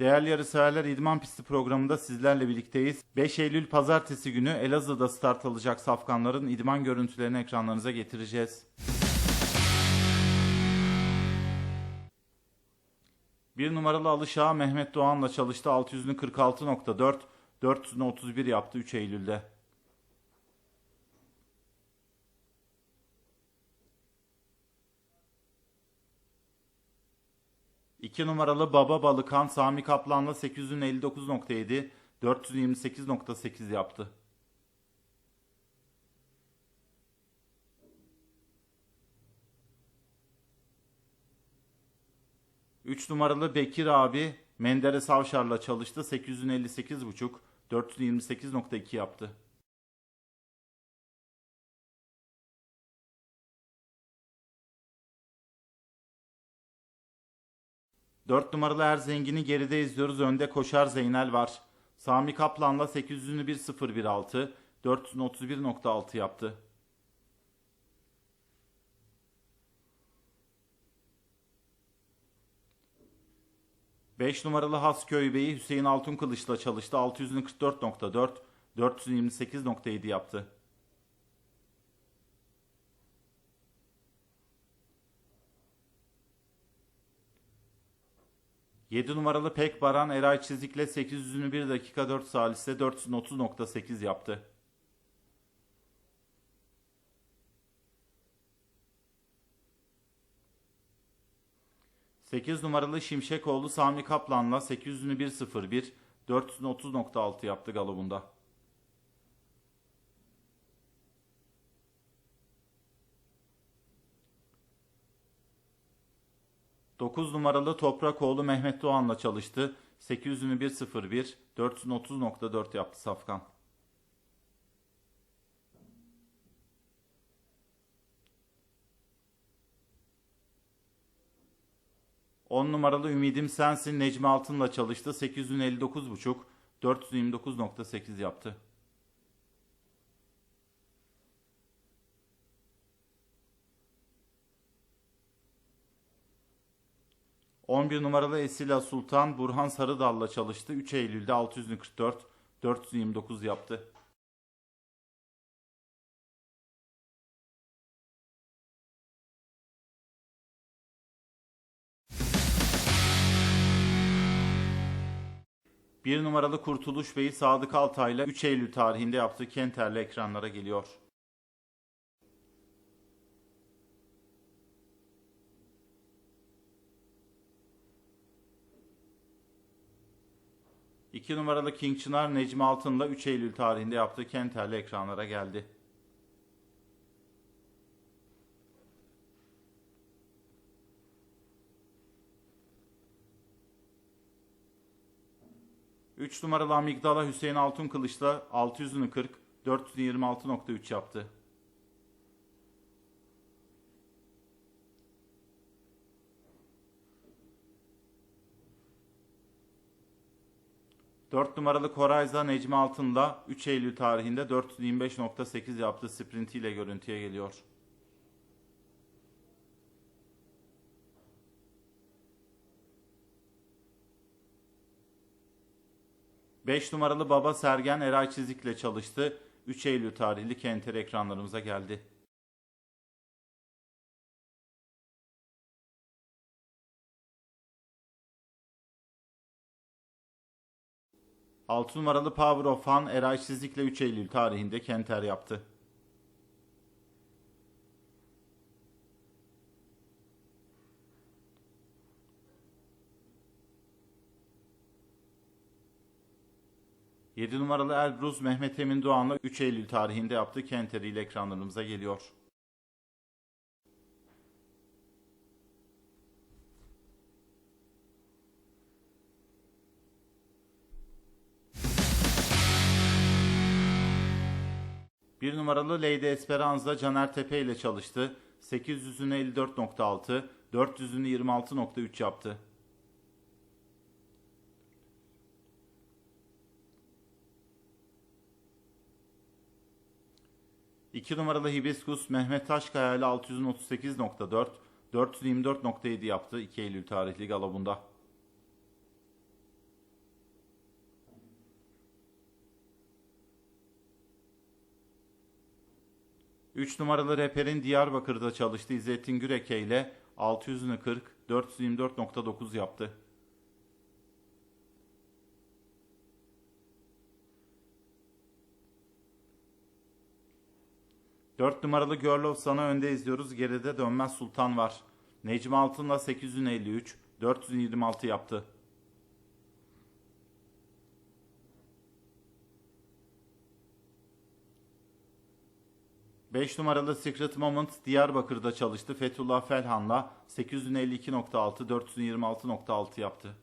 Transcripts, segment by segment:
Değerli yarışseverler İdman Pisti programında sizlerle birlikteyiz. 5 Eylül pazartesi günü Elazığ'da start alacak safkanların idman görüntülerini ekranlarınıza getireceğiz. Bir numaralı Alışağı Mehmet Doğan'la çalıştı. 600'ünü 46.4, 400'ünü 31 yaptı 3 Eylül'de. İki numaralı Baba Balıkan Sami Kaplan'la 859.7, 428.8 yaptı. Üç numaralı Bekir abi Menderes Avşar'la çalıştı. 858.5, 428.2 yaptı. 4 numaralı Erzengin'i geride izliyoruz. Önde koşar Zeynel var. Sami Kaplan'la 800'ünü 1.016, 431.6 yaptı. Beş numaralı Hasköy Bey'i Hüseyin Altunkılıç'la çalıştı. 600'ünü 44.4, 428.7 yaptı. 7 numaralı Pek Baran Eray Çizik'le 800'ünü 1 dakika 4 salise 430.8 yaptı. Sekiz numaralı Şimşekoğlu Sami Kaplan'la 800'ünü 1.01, 430.6 yaptı galobunda. 9 numaralı Toprakoğlu Mehmet Doğan'la çalıştı. 800'ünü 1.01, 430.4 yaptı Safkan. On numaralı Ümidim Sensin Necmi Altın'la çalıştı. 859.5, 429.8 yaptı. 11 numaralı Esila Sultan Burhan Sarıdal'la çalıştı. 3 Eylül'de 644, 429 yaptı. Bir numaralı Kurtuluş Bey'i Sadık Altay'la 3 Eylül tarihinde yaptığı Kenter'le ekranlara geliyor. 2 numaralı King Çınar Necmi Altın'la 3 Eylül tarihinde yaptığı Kenter'le ekranlara geldi. Üç numaralı Amigdala Hüseyin Altun Kılıç'la 600'ünü 40, 426.3 yaptı. 4 numaralı Korayza Necmi Altın'la 3 Eylül tarihinde 425.8 yaptığı sprintiyle görüntüye geliyor. Beş numaralı Baba Sergen Eray Çizik'le çalıştı. 3 Eylül tarihli Kenter ekranlarımıza geldi. 6 numaralı Power of Fun Eray Çizik'le 3 Eylül tarihinde Kenter yaptı. Yedi numaralı Elbrus Mehmet Emin Doğan'la 3 Eylül tarihinde yaptığı Kenter ile ekranlarımıza geliyor. 1 numaralı Lady Esperanza Caner Tepe ile çalıştı. 800'ünü 54.6, 400'ünü 26.3 yaptı. İki numaralı Hibiskus Mehmet Taşkaya ile 638.4, 424.7 yaptı 2 Eylül tarihli galabunda. 3 numaralı reperin Diyarbakır'da çalıştığı İzzettin Güreke ile 600'ünü 40, 424.9 yaptı. Dört numaralı Girl of Sun'ı önde izliyoruz. Geride Dönmez Sultan var. Necmi Altın'la 853, 426 yaptı. 5 numaralı Secret Moment Diyarbakır'da çalıştı. Fethullah Felhan'la 852.6, 426.6 yaptı.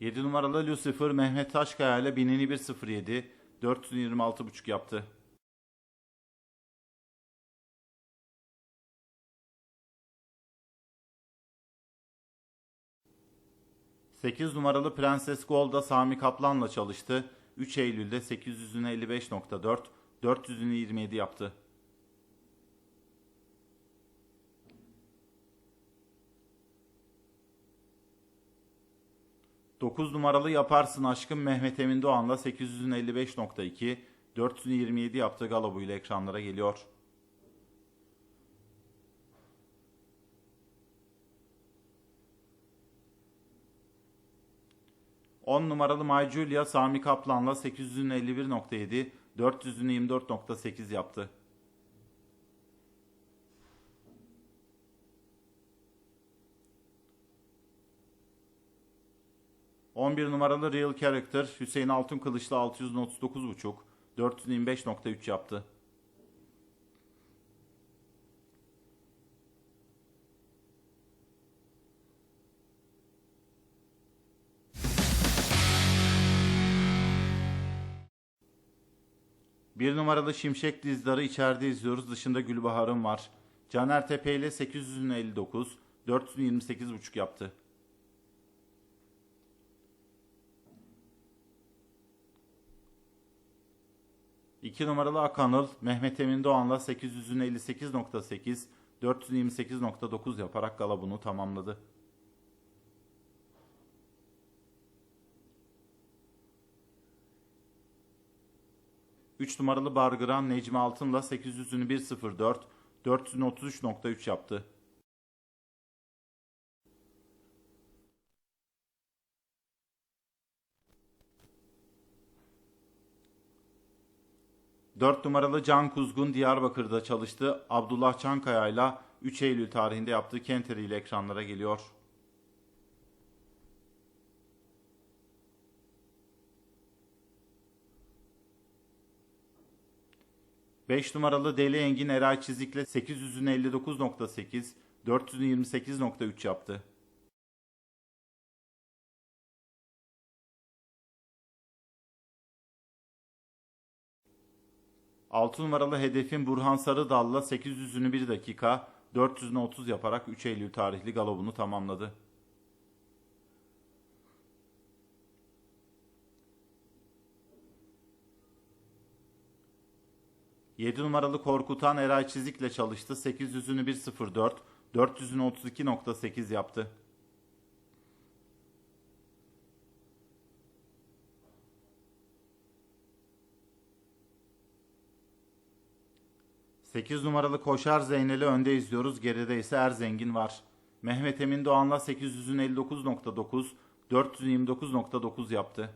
Yedi numaralı Lucifer Mehmet Taşkaya ile 1001.07, 426.5 yaptı. 8 numaralı Prenses Gold'da Sami Kaplan'la çalıştı. 3 Eylül'de 800'üne 55.4, 400'üne 27 yaptı. Dokuz numaralı Yaparsın Aşkım Mehmet Emin Doğan'la 855.2, 427 yaptığı Galobu ekranlara geliyor. 10 numaralı My Julia Sami Kaplan'la 851.7, 424.8 yaptı. ...11 numaralı Real Character Hüseyin Altın Kılıçlı 639.5, 425.3 yaptı. Bir numaralı Şimşek Dizdar'ı içeride izliyoruz. Dışında Gülbahar'ın var. Caner Tepe ile 859, 428,5 yaptı. İki numaralı Akanıl Mehmet Emin Doğan'la 858.8, 428.9 yaparak galabunu tamamladı. 3 numaralı Bargıran Necmi Altın'la 800'ünü 1.04, 433.3 yaptı. Dört numaralı Can Kuzgun Diyarbakır'da çalıştı. Abdullah Çankaya ile 3 Eylül tarihinde yaptığı Kenteri ile ekranlara geliyor. 5 numaralı Deli Engin Eray Çizik'le 859.8, 428.3 yaptı. Altı numaralı hedefin Burhan Sarıdal'la 800'ünü 1 dakika, 400'ünü 30 yaparak 3 Eylül tarihli galobunu tamamladı. 7 numaralı Korkutan Eray Çizik'le çalıştı. 800'ünü 1.04, 400'ünü 32.8 yaptı. Sekiz numaralı Koşar Zeynel'i önde izliyoruz. Geride ise Erzengin var. Mehmet Emin Doğan'la 800'ün 59.9, 429.9 yaptı.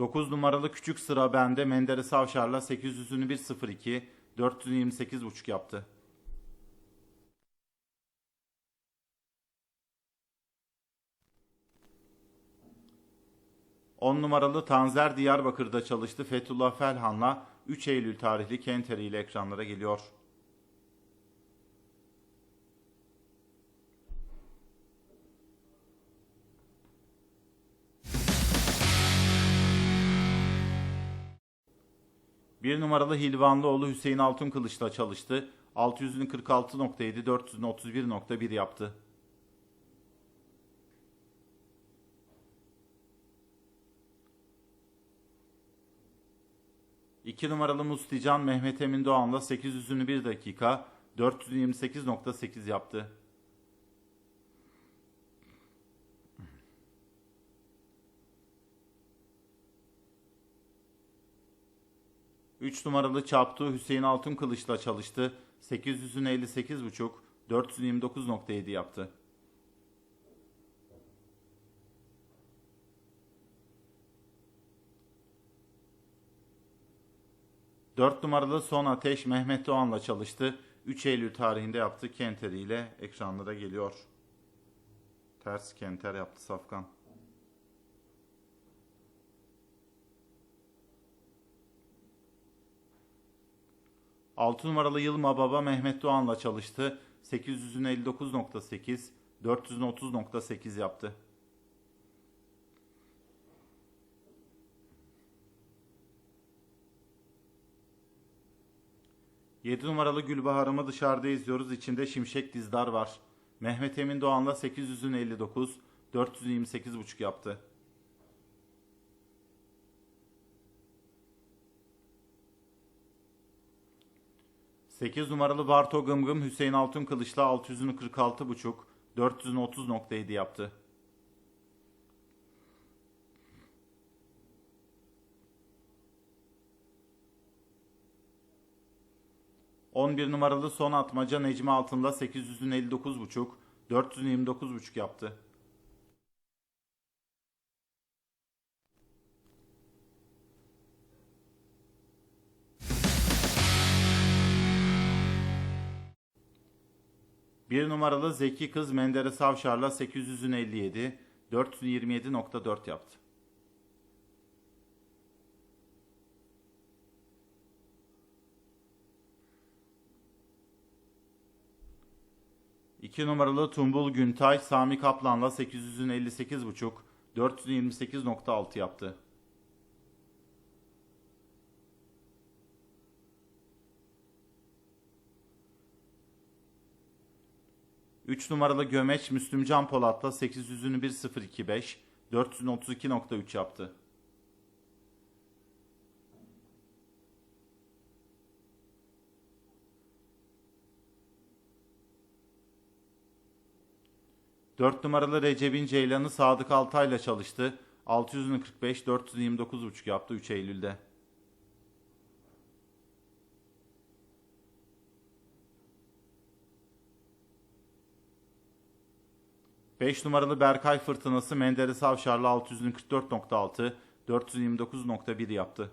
9 numaralı küçük sıra bende Menderes Avşar'la 800'ünü 1.02, 428.5 yaptı. On numaralı Tanzer Diyarbakır'da çalıştı. Fethullah Felhan'la 3 Eylül tarihli Kenteri ile ekranlara geliyor. Bir numaralı Hilvanlıoğlu Hüseyin Altın Kılıç'la çalıştı. 600'ün 46.7, 400'ün 31.1 yaptı. İki numaralı Mustican Mehmet Emin Doğan'la 800'ünü 1 dakika, 428.8 yaptı. Üç numaralı çaptu Hüseyin Altun Kılıç'la çalıştı. 800'ün 58.5, 429.7 yaptı. Dört numaralı Son Ateş Mehmet Doğan'la çalıştı. 3 Eylül tarihinde yaptı. Kenter ile ekranlara geliyor. Ters Kenter yaptı Safkan. Altı numaralı Yılma Baba Mehmet Doğan'la çalıştı. 800'ün 59.8, 430.8 yaptı. 7 numaralı Gülbahar'ımı dışarıda izliyoruz. İçinde Şimşek Dizdar var. Mehmet Emin Doğan'la 800'ün 59, 428.5 yaptı. Sekiz numaralı Barto Gımgım Hüseyin Altun Kılıç'la 600'ünü 46.5, 430.7 yaptı. 11 numaralı son atmaca Necmi Altın'da 800'ün 59.5, 429.5 yaptı. Bir numaralı Zeki Kız Menderes Avşar'la 800'ün 57, 427.4 yaptı. 2 numaralı Tumbul Güntay Sami Kaplan'la 800'ün 58.5, 428.6 yaptı. Üç numaralı Gömeç Müslüm Can Polat'la 800'ünü 1.025, 432.3 yaptı. 4 numaralı Recep'in Ceylan'ı Sadık Altay'la çalıştı. 645 429.5 yaptı 3 Eylül'de. Beş numaralı Berkay Fırtınası Menderes Avşar'la 644.6, 429.1 yaptı.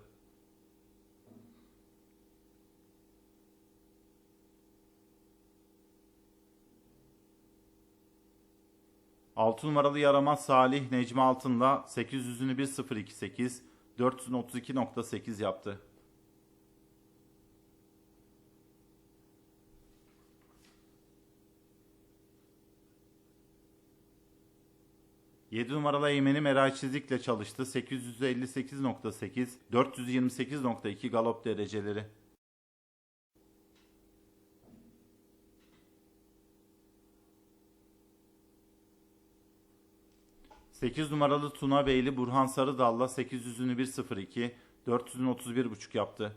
6 numaralı yaramaz Salih Necmi Altın'la 800'ünü 1028, 432.8 yaptı. Yedi numaralı Eymen'i Çizik'le çalıştı. 858.8, 428.2 galop dereceleri. 8 numaralı Tuna Beyli Burhan Sarıdal'la 800'ünü 1.02, 400'ünü 31.5 yaptı.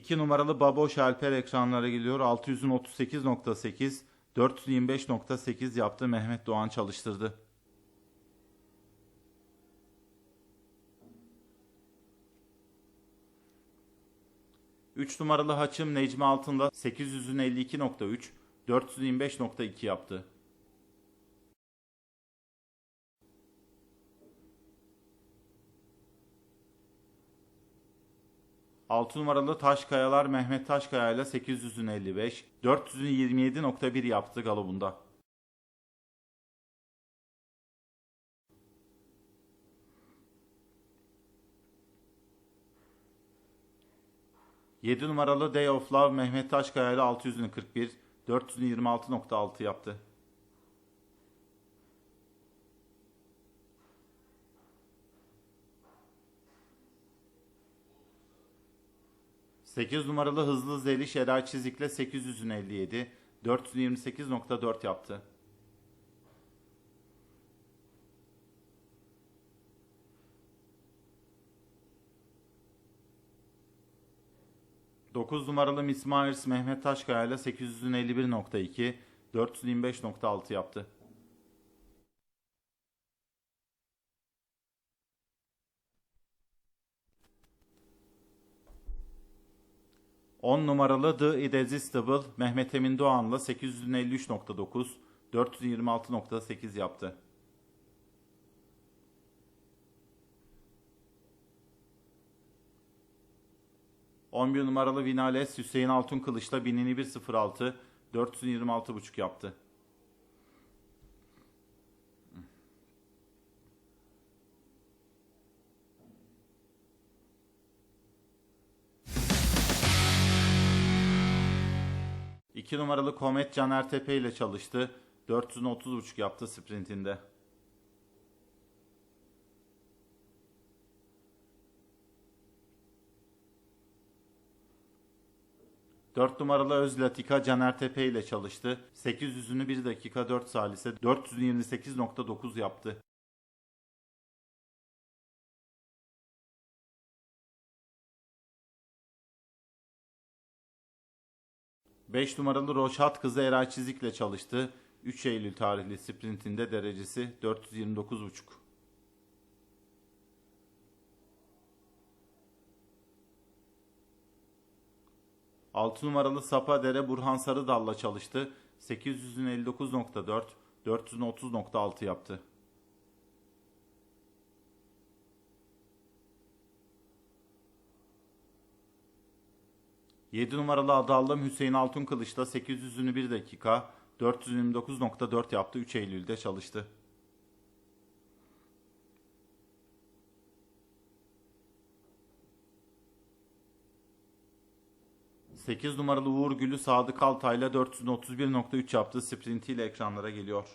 İki numaralı Baboş Alper ekranlara geliyor. 600'ün 38.8, 425.8 yaptı. Mehmet Doğan çalıştırdı. 3 numaralı haçım Necmi Altın'da 800'ün 52.3, 425.2 yaptı. Altı numaralı Taşkayalar Mehmet Taşkaya ile 800'ün 55, 400'ün 27.1 yaptı galobunda. 7 numaralı Day of Love Mehmet Taşkaya ile 641, 426.6 yaptı. 8 numaralı hızlı zeli Şeray Çizik'le 800'ün 428.4 yaptı. Dokuz numaralı Miss Myers Mehmet Taşkaya ile 851.2, 425.6 yaptı. 10 numaralı The Irresistible Mehmet Emin Doğan'la 853.9, 426.8 yaptı. 11 numaralı Vinales Hüseyin Altun Kılıç'la 1001.06, 426.5 yaptı. İki numaralı Komet Caner Tepe ile çalıştı. 430.5 yaptı sprintinde. 4 numaralı Özlatika Caner Tepe ile çalıştı. 800'ünü 1 dakika 4 salise 428.9 yaptı. Beş numaralı Roşat kızı Eray Çizik'le çalıştı. 3 Eylül tarihli sprintinde derecesi 429.5. 6 numaralı Sapadere Burhan Sarıdal'la çalıştı. 859.4, 430.6 yaptı. Yedi numaralı Adallım Hüseyin Altun Kılıç'ta 800'ünü 1 dakika 429.4 yaptı 3 Eylül'de çalıştı. 8 numaralı Uğur Gülü Sadık Altay'la 431.3 yaptığı sprintiyle ekranlara geliyor.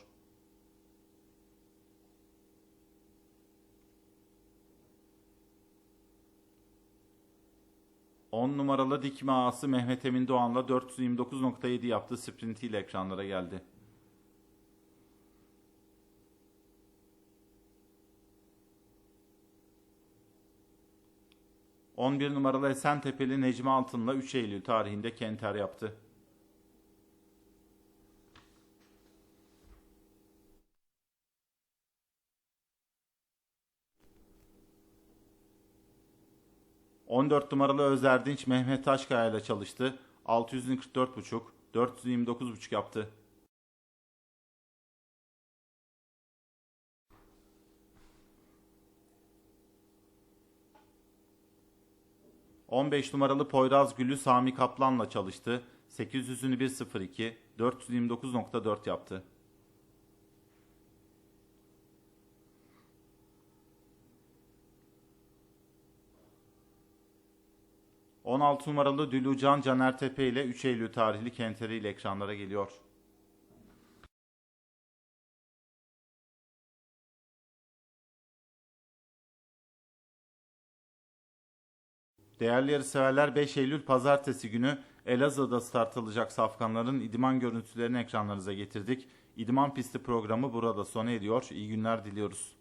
On numaralı dikme ağası Mehmet Emin Doğan'la 429.7 yaptığı sprintiyle ekranlara geldi. 11 numaralı Esentepe'li Necmi Altın'la 3 Eylül tarihinde Kenter yaptı. ...14 numaralı Özerdinç Mehmet Taşkaya ile çalıştı. 644.5, 429.5 yaptı. 15 numaralı Poyraz Gülü Sami Kaplan'la çalıştı. 800'ünü 1.02, 429.4 yaptı. ...16 numaralı Dülücan Caner Tepe ile 3 Eylül tarihli Kenteri ile ekranlara geliyor. Değerli yarışseverler 5 Eylül pazartesi günü Elazığ'da start alacak safkanların idman görüntülerini ekranlarınıza getirdik. İdman pisti programı burada sona eriyor. İyi günler diliyoruz.